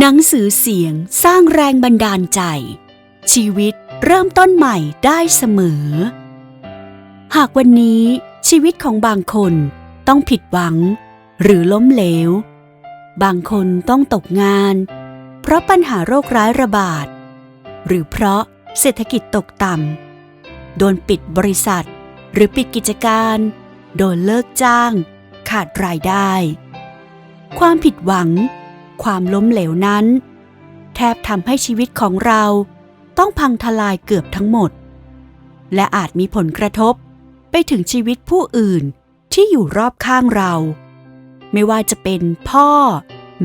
หนังสือเสียงสร้างแรงบันดาลใจ ชีวิตเริ่มต้นใหม่ได้เสมอ หากวันนี้ชีวิตของบางคนต้องผิดหวัง หรือล้มเหลว บางคนต้องตกงาน เพราะปัญหาโรคร้ายระบาด หรือเพราะเศรษฐกิจตกต่ำโดนปิดบริษัท หรือปิดกิจการ โดนเลิกจ้าง ขาดรายได้ ความผิดหวัง ความล้มเหลวนั้น แทบทำให้ชีวิตของเราต้องพังทลายเกือบทั้งหมด และอาจมีผลกระทบไปถึงชีวิตผู้อื่นที่อยู่รอบข้างเรา ไม่ว่าจะเป็นพ่อ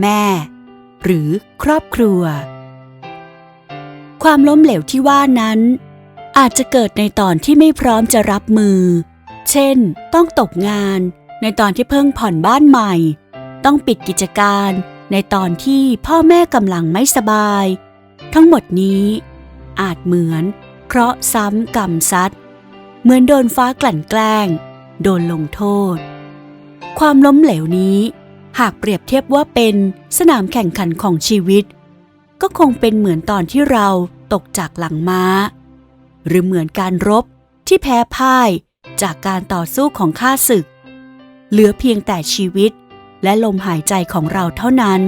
แม่ หรือครอบครัว ความล้มเหลวที่ว่านั้น อาจจะเกิดในตอนที่ไม่พร้อมจะรับมือ เช่น ต้องตกงานในตอนที่เพิ่งผ่อนบ้านใหม่ ต้องปิดกิจการ ในตอนที่พ่อแม่กำลังไม่สบาย ทั้งหมดนี้อาจเหมือนเคราะห์ซ้ำกรรมซัดเหมือนโดนฟ้ากลั่นแกล้ง โดนลงโทษ ความล้มเหลวนี้ หากเปรียบเทียบว่าเป็นสนามแข่งขันของชีวิต ก็คงเป็นเหมือนตอนที่เราตกจากหลังม้า หรือเหมือนการรบที่แพ้พ่ายจากการต่อสู้ของข้าศึก เหลือเพียงแต่ชีวิต และลมหายใจของเราเท่านั้น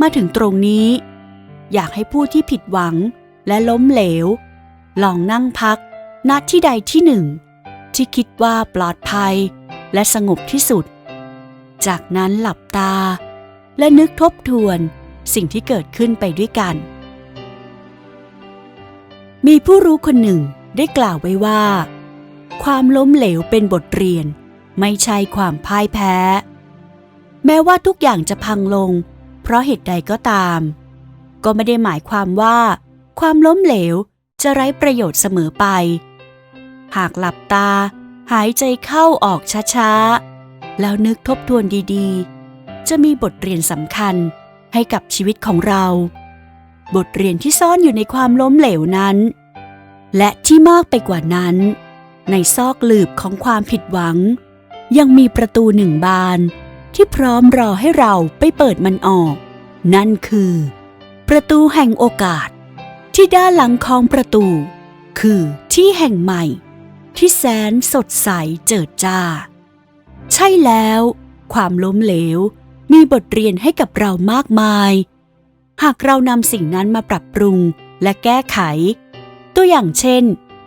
มาถึงตรงนี้ อยากให้ผู้ที่ผิดหวังและล้มเหลว ลองนั่งพักณที่ใดที่หนึ่ง ที่คิดว่าปลอดภัยและสงบที่สุด จากนั้นหลับตา และนึกทบทวนสิ่งที่เกิดขึ้นไปด้วยกัน มีผู้รู้คนหนึ่งได้กล่าวไว้ว่า ความล้มเหลวเป็นบทเรียน ไม่ใช่ความพ่ายแพ้ แม้ว่าทุกอย่างจะพังลง เพราะเหตุใดก็ตาม ก็ไม่ได้หมายความว่า ความล้มเหลวจะไร้ประโยชน์เสมอไป หากหลับตา หายใจเข้าออกช้าๆ แล้วนึกทบทวนดีๆ จะมีบทเรียนสำคัญให้กับชีวิตของเรา บทเรียนที่ซ่อนอยู่ในความล้มเหลวนั้น และที่มากไปกว่านั้น ในซอกหลืบของความผิดหวัง ยังมีประตูหนึ่งบาน ที่พร้อมรอให้เราไปเปิดมันออก นั่นคือ ประตูแห่งโอกาส ที่ด้านหลังของประตู คือที่แห่งใหม่ ที่แสนสดใสเจิดจ้า ใช่แล้ว ความล้มเหลวมีบทเรียนให้กับเรามากมาย หากเรานำสิ่งนั้นมาปรับปรุงและแก้ไข ตัวอย่างเช่น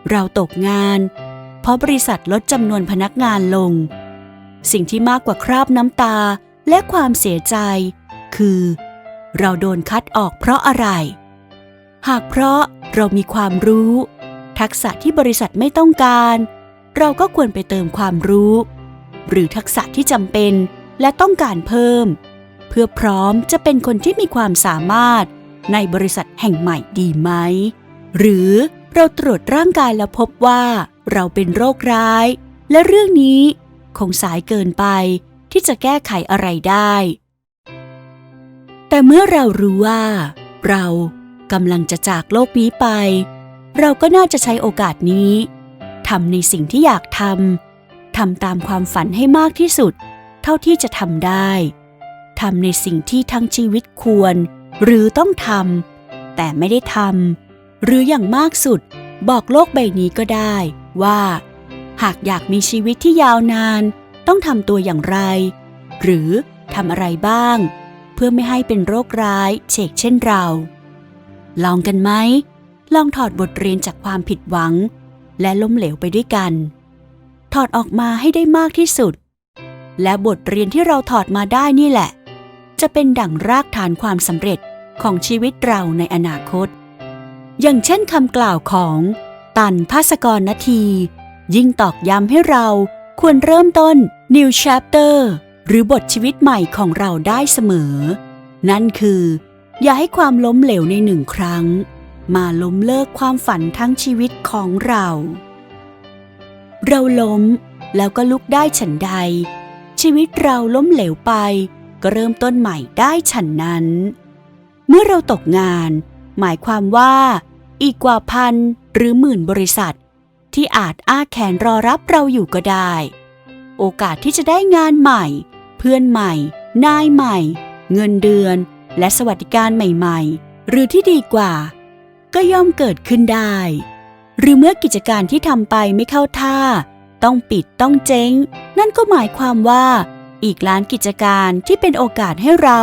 เราตกงาน เพราะบริษัทลดจำนวนพนักงานลง สิ่งที่มากกว่าคราบน้ำตาและความเสียใจ คือ เราโดนคัดออกเพราะอะไร หากเพราะเรามีความรู้ ทักษะที่บริษัทไม่ต้องการ เราก็ควรไปเติมความรู้ หรือทักษะที่จำเป็นและต้องการเพิ่ม เพื่อพร้อมจะเป็นคนที่มีความสามารถในบริษัทแห่งใหม่ดีไหม หรือเราตรวจร่างกายแล้วพบว่า เราเป็นโรคร้าย และเรื่องนี้ คงสายเกินไปที่จะแก้ไขอะไรได้ แต่เมื่อเรารู้ว่า เรากำลังจะจากโลกนี้ไป เราก็น่าจะใช้โอกาสนี้ทำในสิ่งที่อยากทำทำตามความฝันให้มากที่สุด เท่าที่จะทำได้ทำในสิ่งที่ทั้งชีวิตควร หรือต้องทำแต่ไม่ได้ทำหรืออย่างมากสุด บอกโลกใบนี้ก็ได้ว่า หากอยากมีชีวิตที่ยาวนาน ต้องทำตัวอย่างไร หรือทำอะไรบ้าง เพื่อไม่ให้เป็นโรคร้ายเฉกเช่นเรา ลองกันไหม ลองถอดบทเรียนจากความผิดหวัง และล้มเหลวไปด้วยกัน ถอดออกมาให้ได้มากที่สุด และบทเรียนที่เราถอดมาได้นี่แหละ จะเป็นดั่งรากฐานความสำเร็จของชีวิตเราในอนาคต อย่างเช่นคำกล่าวของตันภาสกรนาที ยิ่งตอกย้ำให้เราควรเริ่มต้น New Chapter หรือบทชีวิตใหม่ของเราได้เสมอ นั่นคือ อย่าให้ความล้มเหลวในหนึ่งครั้ง มาล้มเลิกความฝันทั้งชีวิตของเรา เราล้มแล้วก็ลุกได้ฉันใด ชีวิตเราล้มเหลวไป ก็เริ่มต้นใหม่ได้ฉันนั้น เมื่อเราตกงาน หมายความว่า อีกกว่าพันหรือหมื่นบริษัท ที่อาจอ้าแขนรอรับเราอยู่ก็ได้ โอกาสที่จะได้งานใหม่ เพื่อนใหม่ นายใหม่ เงินเดือน และสวัสดิการใหม่ๆ หรือที่ดีกว่า ก็ย่อมเกิดขึ้นได้ หรือเมื่อกิจการที่ทำไปไม่เข้าท่า ต้องปิดต้องเจ๊ง นั่นก็หมายความว่า อีกล้านกิจการที่เป็นโอกาสให้เรา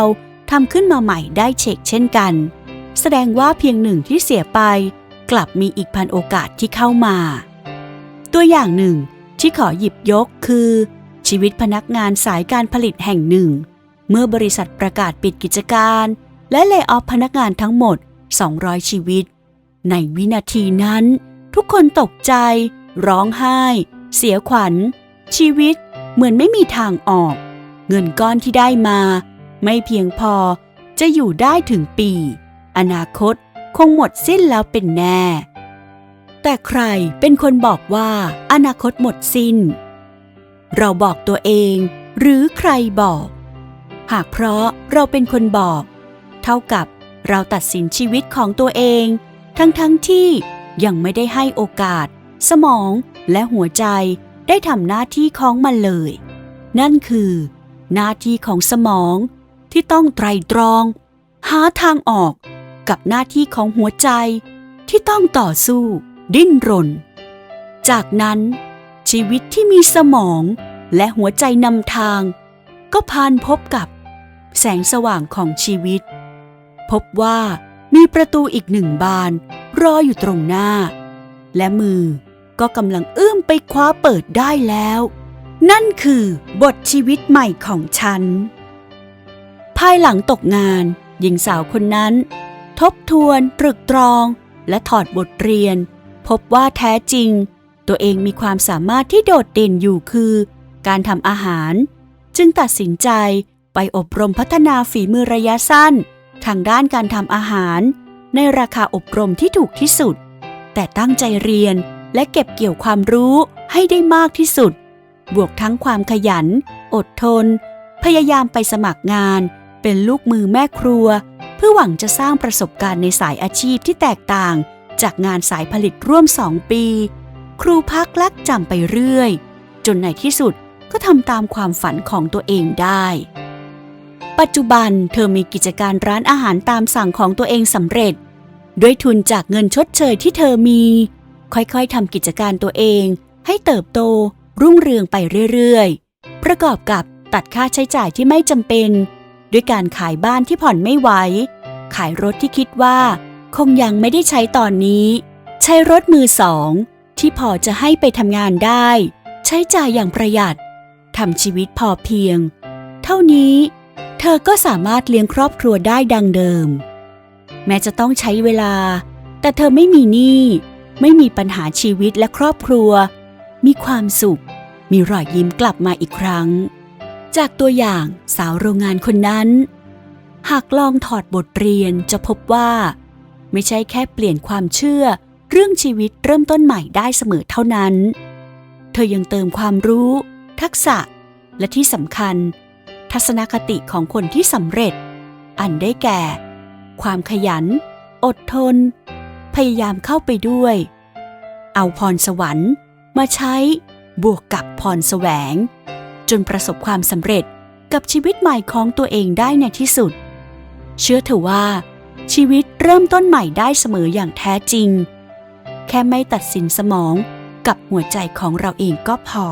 ทำขึ้นมาใหม่ได้เชกเช่นกัน แสดงว่าเพียงหนึ่งที่เสียไป กลับมีอีกพันโอกาสที่เข้ามา ตัวอย่างหนึ่งที่ขอหยิบยกคือ ชีวิตพนักงานสายการผลิตแห่งหนึ่ง เมื่อบริษัทประกาศปิดกิจการ และเล y o อ f พนักงานทั้งหมด 200 ชีวิต ในวินาทีนั้น ทุกคนตกใจ ร้องไห้ เสียขวัญ ชีวิตเหมือนไม่มีทางออก เงินก้อนที่ได้มา ไม่เพียงพอจะอยู่ได้ถึงปี อนาคตคงหมดสิ้นแล้วเป็นแน่ แต่ใครเป็นคนบอกว่าอนาคตหมดสิ้น เราบอกตัวเอง หรือใครบอก หากเพราะเราเป็นคนบอก เท่ากับเราตัดสินชีวิตของตัวเอง ทั้งๆทที่ยังไม่ได้ให้โอกาส สมองและหัวใจได้ทำหน้าที่ของมันเลย นั่นคือ หน้าที่ของสมองที่ต้องไตรตรอง หาทางออกกับหน้าที่ของหัวใจที่ต้องต่อสู้ ดิ้นรน จากนั้นชีวิตที่มีสมองและหัวใจนำทาง ก็พานพบกับแสงสว่างของชีวิต พบว่ามีประตูอีกหนึ่งบาน รออยู่ตรงหน้า และมือก็กำลังเอื้อมไปคว้าเปิดได้แล้ว นั่นคือบทชีวิตใหม่ของฉัน ภายหลังตกงาน หญิงสาวคนนั้น ทบทวนตรึกตรอง และถอดบทเรียน พบว่าแท้จริง ตัวเองมีความสามารถที่โดดเด่นอยู่คือ การทำอาหาร จึงตัดสินใจไปอบรมพัฒนาฝีมือระยะสั้น ทางด้านการทำอาหาร ในราคาอบรมที่ถูกที่สุด แต่ตั้งใจเรียนและเก็บเกี่ยวความรู้ให้ได้มากที่สุด บวกทั้งความขยัน อดทน พยายามไปสมัครงาน เป็นลูกมือแม่ครัว เพื่อหวังจะสร้างประสบการณ์ในสายอาชีพที่แตกต่าง จากงานสายผลิตร่วมสองปี ครูพักลักจำไปเรื่อย จนในที่สุดก็ทำตามความฝันของตัวเองได้ ปัจจุบันเธอมีกิจการร้านอาหารตามสั่งของตัวเองสำเร็จ ด้วยทุนจากเงินชดเชยที่เธอมี ค่อยๆทำกิจการตัวเอง ให้เติบโต รุ่งเรืองไปเรื่อยๆ ประกอบกับตัดค่าใช้จ่ายที่ไม่จำเป็น ด้วยการขายบ้านที่ผ่อนไม่ไหว ขายรถที่คิดว่า คงยังไม่ได้ใช้ตอนนี้ ใช้รถมือสอง ที่พอจะให้ไปทำงานได้ ใช้จ่ายอย่างประหยัดทำชีวิตพอเพียง เท่านี้ เธอก็สามารถเลี้ยงครอบครัวได้ดังเดิม แม้จะต้องใช้เวลา แต่เธอไม่มีหนี้ไม่มีปัญหาชีวิตและครอบครัว มีความสุข มีรอยยิ้มกลับมาอีกครั้ง จากตัวอย่างสาวโรงงานคนนั้น หากลองถอดบทเรียนจะพบว่า ไม่ใช่แค่เปลี่ยนความเชื่อ เรื่องชีวิตเริ่มต้นใหม่ได้เสมอเท่านั้น เธอยังเติมความรู้ ทักษะ และที่สำคัญ ทัศนคติของคนที่สำเร็จ อันได้แก่ ความขยัน อดทน พยายามเข้าไปด้วย เอาพรสวรรค์มาใช้บวกกับพรแสวง จนประสบความสำเร็จกับชีวิตใหม่ของตัวเองได้ในที่สุด เชื่อเถอะว่า ชีวิตเริ่มต้นใหม่ได้เสมออย่างแท้จริง แค่ไม่ตัดสินสมองกับหัวใจของเราเองก็พอ